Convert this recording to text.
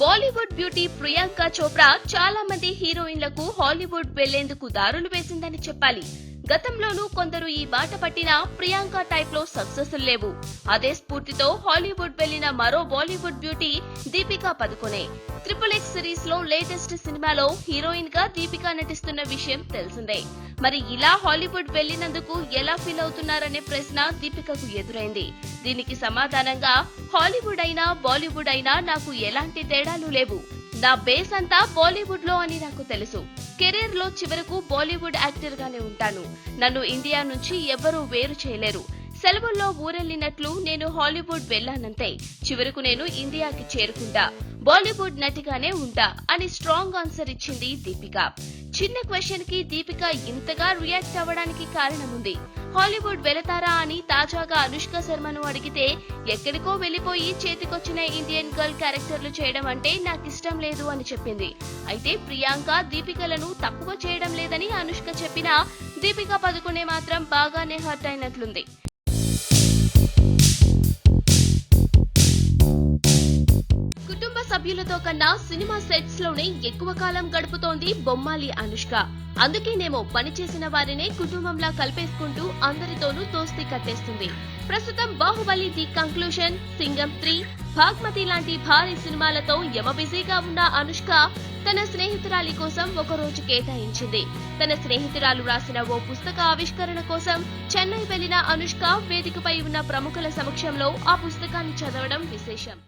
Bollywood beauty Priyanka Chopra చాలా మంది హీరోయిన్లకు Hollywood వెళ్ళేందుకు దారులు వేసిందని చెప్పాలి. గతంలోనూ కొందరు ఈ బాట పట్టిన ప్రియాంక టైప్లో సక్సెస్ లేవు. అదే స్ఫూర్తితో హాలీవుడ్ వెళ్ళిన మరో Bollywood beauty Deepika Padukone. Triple X సిరీస్లో లేటెస్ట్ సినిమాలో హీరోయిన్గా దీపికా నటిస్తున్న విషయం తెలిసిందే. మరి ఇలా హాలీవుడ్ వెళ్ళినందుకు ఎలా ఫీల్ అవుతున్నారనే ప్రశ్న దీపికకు ఎదురైంది. దీనికి సమాధానంగా హాలీవుడ్ అయినా బాలీవుడ్ అయినా నాకు ఎలాంటి తేడాలు లేవు. నా బేస్ అంతా బాలీవుడ్లో అని నాకు తెలుసు. కెరీర్లో చివరకు బాలీవుడ్ యాక్టర్ గానే ఉంటాను. నన్ను ఇండియా నుంచి ఎవ్వరూ వేరు చేయలేరు. సెలవుల్లో ఊరెళ్ళినట్లు నేను హాలీవుడ్ వెళ్ళానంతే. చివరకు నేను ఇండియాకి చేరుకుంటా. బాలీవుడ్ నటిగానే ఉంటా అని స్ట్రాంగ్ ఆన్సర్ ఇచ్చింది దీపిక. చిన్న క్వశ్చన్కి దీపిక ఇంతగా రియాక్ట్ అవ్వడానికి కారణం ఉంది హాలీవుడ్ వెళతారా అని తాజాగా అనుష్క శర్మను అడిగితే ఎక్కడికో వెళ్ళిపోయి చేతికొచ్చిన ఇండియన్ గర్ల్ క్యారెక్టర్లు చేయడం అంటే నాకు ఇష్టం లేదు అని చెప్పింది. అయితే ప్రియాంక దీపికలను తక్కువ చేయడం లేదని అనుష్క చెప్పినా దీపిక పదుకునే మాత్రం బాగానే హర్ట్ అయినట్లుంది. సభ్యులతో కన్నా సినిమా సెట్స్లోనే ఎక్కువ కాలం గడుపుతోంది బొమ్మాలి అనుష్క. అందుకేనేమో పనిచేసిన వారినే కుటుంబంలా కలిపేసుకుంటూ అందరితోనూ దోస్తీ కట్టేస్తుంది. ప్రస్తుతం Baahubali the conclusion Singam three Bhagmati లాంటి భారీ సినిమాలతో యమ బిజీగా ఉన్న అనుష్క తన స్నేహితురాలి కోసం ఒక రోజు కేటాయించింది. తన స్నేహితురాలు రాసిన ఓ పుస్తక ఆవిష్కరణ కోసం చెన్నై వెళ్ళిన అనుష్క వేదికపై ఉన్న ప్రముఖుల సమక్షంలో ఆ పుస్తకాన్ని చదవడం విశేషం.